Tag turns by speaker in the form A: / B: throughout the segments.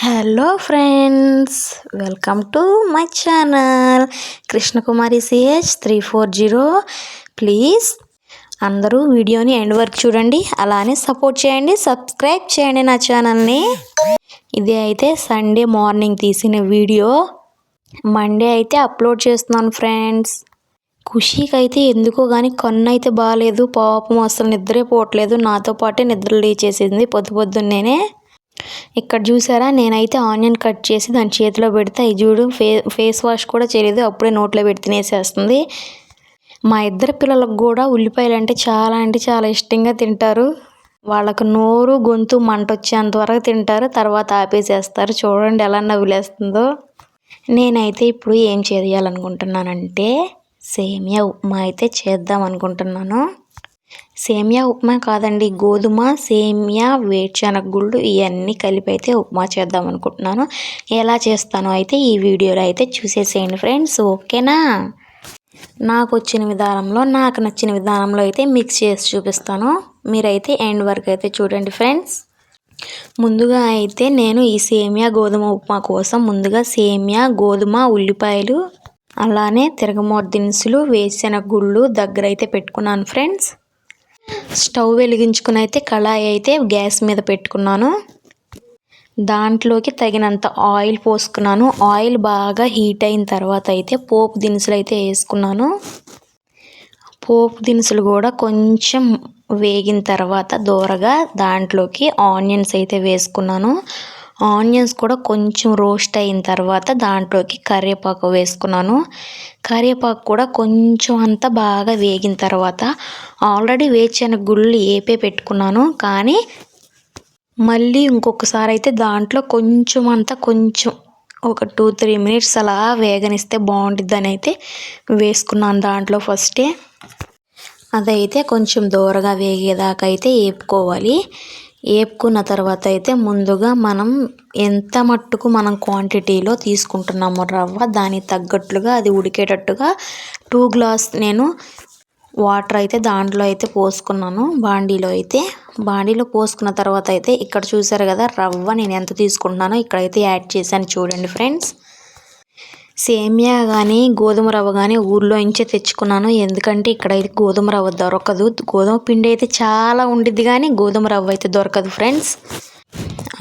A: Hello friends welcome to my channel. Krishnakumari CH three four zero. Please అందరూ వీడియోని end వరకు చూడండి అలానే సపోర్ట్ చేయండి సబ్స్క్రైబ్ చేయండి నా ఛానల్ని. ఇది అయితే సండే మార్నింగ్ తీసిన వీడియో. మండే అయితే అప్లోడ్ చేస్తున్నాను ఫ్రెండ్స్. ఖుషీకి అయితే ఎందుకో కానీ కన్ను అయితే బాగాలేదు పాపం అసలు నిద్రే పోవట్లేదు నాతో పాటే నిద్ర లేచేసింది పొద్దు పొద్దున్నేనే. ఇక్కడ చూసారా? నేనైతే ఆనియన్ కట్ చేసి దాని చేతిలో పెడితే. ఈ చూడు ఫే ఫేస్ వాష్ కూడా చేయలేదు. అప్పుడే నోట్లో పెట్టి తినేసేస్తుంది. మా ఇద్దరు పిల్లలకు కూడా ఉల్లిపాయలు అంటే చాలా అంటే చాలా ఇష్టంగా తింటారు. వాళ్ళకు నోరు గొంతు మంట వచ్చేంత వరకు తింటారు. తర్వాత ఆపేసేస్తారు. చూడండి ఎలా నవ్వులేస్తుందో. నేనైతే ఇప్పుడు ఏం చేయాలనుకుంటున్నానంటే సేమియా ఉప్మా అయితే చేద్దాం అనుకుంటున్నాను. సేమియా ఉప్మా కాదండి గోధుమ సేమియా వేరుశనగ గుళ్ళు ఇవన్నీ కలిపి అయితే ఉప్మా చేద్దాం అనుకుంటున్నాను. ఎలా చేస్తానో అయితే ఈ వీడియోలో అయితే చూసేసేయండి ఫ్రెండ్స్ ఓకేనా? నాకు వచ్చిన విధానంలో నాకు నచ్చిన విధానంలో అయితే మిక్స్ చేసి చూపిస్తాను. మీరైతే ఎండ్ వరకు అయితే చూడండి ఫ్రెండ్స్. ముందుగా అయితే నేను ఈ సేమియా గోధుమ ఉప్మా కోసం ముందుగా సేమియా గోధుమ ఉల్లిపాయలు అలానే తిరగమోత దినుసులు వేసిన గుళ్ళు దగ్గర అయితే పెట్టుకున్నాను ఫ్రెండ్స్. స్టవ్ వెలిగించుకుని అయితే కళాయి అయితే గ్యాస్ మీద పెట్టుకున్నాను. దాంట్లోకి తగినంత ఆయిల్ పోసుకున్నాను. ఆయిల్ బాగా హీట్ అయిన తర్వాత అయితే పోపు దినుసులు అయితే వేసుకున్నాను. పోపు దినుసులు కూడా కొంచెం వేగిన తర్వాత దూరగా దాంట్లోకి ఆనియన్స్ అయితే వేసుకున్నాను. ఆనియన్స్ కూడా కొంచెం రోస్ట్ అయిన తర్వాత దాంట్లోకి కరివేపాకు వేసుకున్నాను. కరివేపాకు కూడా కొంచెం అంతా బాగా వేగిన తర్వాత ఆల్రెడీ వేచిన గుళ్ళు ఏపే పెట్టుకున్నాను. కానీ మళ్ళీ ఇంకొకసారి అయితే దాంట్లో కొంచెం అంతా కొంచెం ఒక టూ త్రీ మినిట్స్ అలా వేగనిస్తే బాగుంటుందని అయితే వేసుకున్నాను దాంట్లో ఫస్టే. అదైతే కొంచెం దూరగా వేగేదాకా అయితే వేపుకోవాలి వేపుకున్న తర్వాత అయితే ముందుగా మనం ఎంత మట్టుకు మనం క్వాంటిటీలో తీసుకుంటున్నామో రవ్వ దానికి తగ్గట్లుగా అది ఉడికేటట్టుగా టూ గ్లాస్ నేను వాటర్ అయితే దాంట్లో అయితే పోసుకున్నాను. బాండీలో అయితే. బాండీలో పోసుకున్న తర్వాత అయితే ఇక్కడ చూసారు కదా రవ్వ నేను ఎంత తీసుకుంటున్నానో ఇక్కడైతే యాడ్ చేశాను చూడండి ఫ్రెండ్స్ సేమియా కానీ గోధుమ రవ్వ కానీ ఊర్లో నుంచే తెచ్చుకున్నాను. ఎందుకంటే ఇక్కడ అయితే గోధుమ రవ్వ దొరకదు. గోధుమ పిండి అయితే చాలా ఉండిద్ది కానీ గోధుమ రవ్వ అయితే దొరకదు ఫ్రెండ్స్.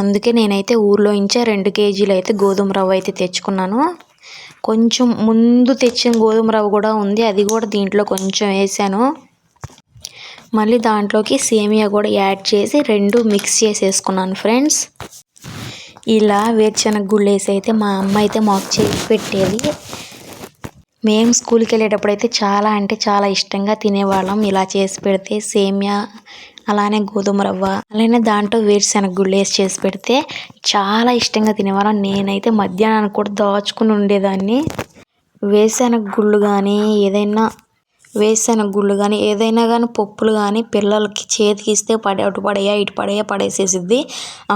A: అందుకే నేనైతే ఊర్లో నుంచే రెండు కేజీలు అయితే గోధుమ రవ్వ అయితే తెచ్చుకున్నాను. కొంచెం ముందు తెచ్చిన గోధుమ రవ్వ కూడా ఉంది. అది కూడా దీంట్లో కొంచెం వేసాను. మళ్ళీ దాంట్లోకి సేమియా కూడా యాడ్ చేసి రెండు మిక్స్ చేసేసుకున్నాను ఫ్రెండ్స్. ఇలా వేరుశనగ గుళ్ళు వేసి అయితే మా అమ్మ అయితే మాకు చేసి పెట్టేది. మేము స్కూల్కి వెళ్ళేటప్పుడు అయితే చాలా అంటే చాలా ఇష్టంగా తినేవాళ్ళం. ఇలా చేసి పెడితే సేమియా అలానే గోధుమ రవ్వ అలానే దాంట్లో వేరుశనగ గుళ్ళు వేసి చేసి పెడితే చాలా ఇష్టంగా తినేవాళ్ళం. నేనైతే మధ్యాహ్నానికి కూడా దాచుకుని ఉండేదాన్ని. వేరుశనగ గుళ్ళు కానీ ఏదైనా వేరుశనగ గుళ్ళు కానీ ఏదైనా కానీ పప్పులు కానీ పిల్లలకి చేతికి ఇస్తే పడే అటు పడేయ ఇటు పడేయ పడేసేసిద్ది.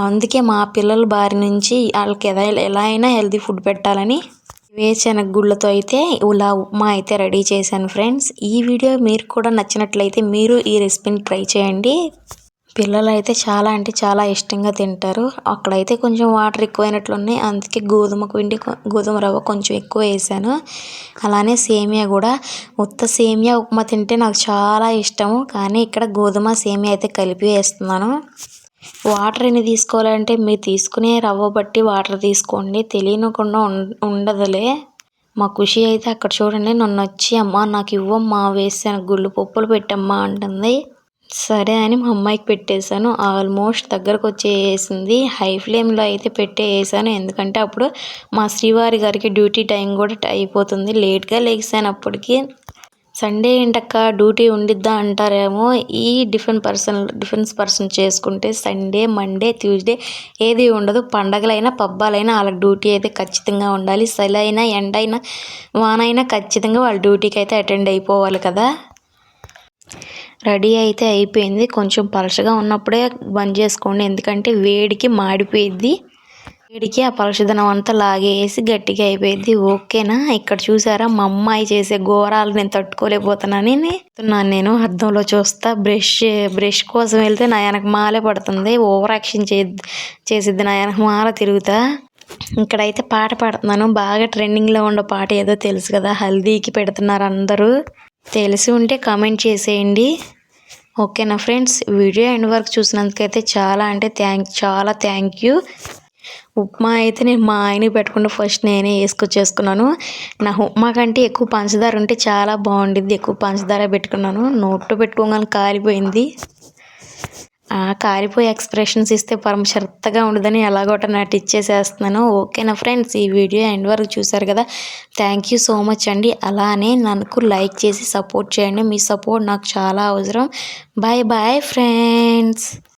A: అందుకే మా పిల్లల బారి నుంచి వాళ్ళకి ఎలా ఎలా అయినా హెల్తీ ఫుడ్ పెట్టాలని వేరుశనగ గుళ్ళతో అయితే ఇలా ఉప్మా అయితే రెడీ చేశాను ఫ్రెండ్స్. ఈ వీడియో మీరు కూడా నచ్చినట్లయితే మీరు ఈ రెసిపీని ట్రై చేయండి. పిల్లలైతే చాలా అంటే చాలా ఇష్టంగా తింటారు. అక్కడైతే కొంచెం వాటర్ ఎక్కువైనట్లున్నాయి అందుకే గోధుమ పిండి గోధుమ రవ్వ కొంచెం ఎక్కువ వేసాను. అలానే సేమియా కూడా. ఉత్త సేమియా ఉప్మా తింటే నాకు చాలా ఇష్టము. కానీ ఇక్కడ గోధుమ సేమియా అయితే కలిపి వేస్తున్నాను. వాటర్ ఎన్ని తీసుకోవాలంటే మీరు తీసుకునే రవ్వ బట్టి వాటర్ తీసుకోండి. తెలియనకుండా ఉండదులే. మా ఖుషి అయితే అక్కడ చూడండి. నన్ను వచ్చి అమ్మ నాకు ఇవ్వమ్మా వేసాను. గుళ్ళు పప్పులు పెట్టమ్మా అంటుంది. సరే అని మా అమ్మాయికి పెట్టేశాను. ఆల్మోస్ట్ దగ్గరకు వచ్చేసింది. హై ఫ్లేమ్లో అయితే పెట్టేసాను. ఎందుకంటే అప్పుడు మా శ్రీవారి గారికి డ్యూటీ టైం కూడా అయిపోతుంది. లేట్గా లేచాను అప్పటికి సండే ఏంటక్క డ్యూటీ ఉండిద్దా అంటారేమో. ఈ డిఫరెంట్ పర్సన్ డిఫరెన్స్ పర్సన్ చేసుకుంటే సండే మండే ట్యూస్డే ఏది ఉండదు. పండగలైనా పబ్బాలైనా వాళ్ళకి డ్యూటీ అయితే ఖచ్చితంగా ఉండాలి. చలి అయినా ఎండ అయినా వానైనా ఖచ్చితంగా వాళ్ళ డ్యూటీకి అయితే అటెండ్ అయిపోవాలి కదా. రెడీ అయితే అయిపోయింది. కొంచెం పలచగా ఉన్నప్పుడే బంద్ చేసుకోండి. ఎందుకంటే వేడికి మాడిపోయిద్ది. వేడికి ఆ పలుచదనం అంతా లాగేసి గట్టిగా అయిపోయింది ఓకేనా? ఇక్కడ చూసారా? మా అమ్మాయి చేసే ఘోరాలు నేను తట్టుకోలేకపోతున్నానని చెప్తున్నాను నేను. అద్దంలో చూస్తా. బ్రష్ బ్రష్ కోసం వెళ్తే నా వెనక మాలే పడుతుంది. ఓవర్ యాక్షన్ చే చేసిద్ది నా వెనక మాల తిరుగుతా. ఇక్కడైతే పాట పాడుతున్నాను. బాగా ట్రెండింగ్లో ఉండే పాట ఏదో తెలుసు కదా? హల్దీకి పెడుతున్నారు అందరూ. తెలిసి ఉంటే కామెంట్ చేసేయండి. ఓకేనా ఫ్రెండ్స్ వీడియో ఎండ్ వరకు చూసినందుకైతే చాలా అంటే థ్యాంక్ చాలా థ్యాంక్ యూ ఉప్మా అయితే నేను మా ఆయనకి పెట్టుకుంటే ఫస్ట్ నేనే వేసుకొచ్చేసుకున్నాను. నా ఉప్మా కంటే ఎక్కువ పంచదార ఉంటే చాలా బాగుండిద్ది ఎక్కువ పంచదార పెట్టుకున్నాను. నోట్లో పెట్టుకోగానే కాలిపోయింది. కారిపోయి ఎక్స్ప్రెషన్స్ ఇస్తే పరమ శ్రద్ధగా ఉండదని ఎలాగోట నటిచ్చేసేస్తున్నాను. ఓకే ఓకేనా ఫ్రెండ్స్? ఈ వీడియో ఎండ్ వరకు చూసారు కదా? థ్యాంక్ యూ సో మచ్ అండి. అలానే నాకు లైక్ చేసి సపోర్ట్ చేయండి. మీ సపోర్ట్ నాకు చాలా అవసరం. Bye bye friends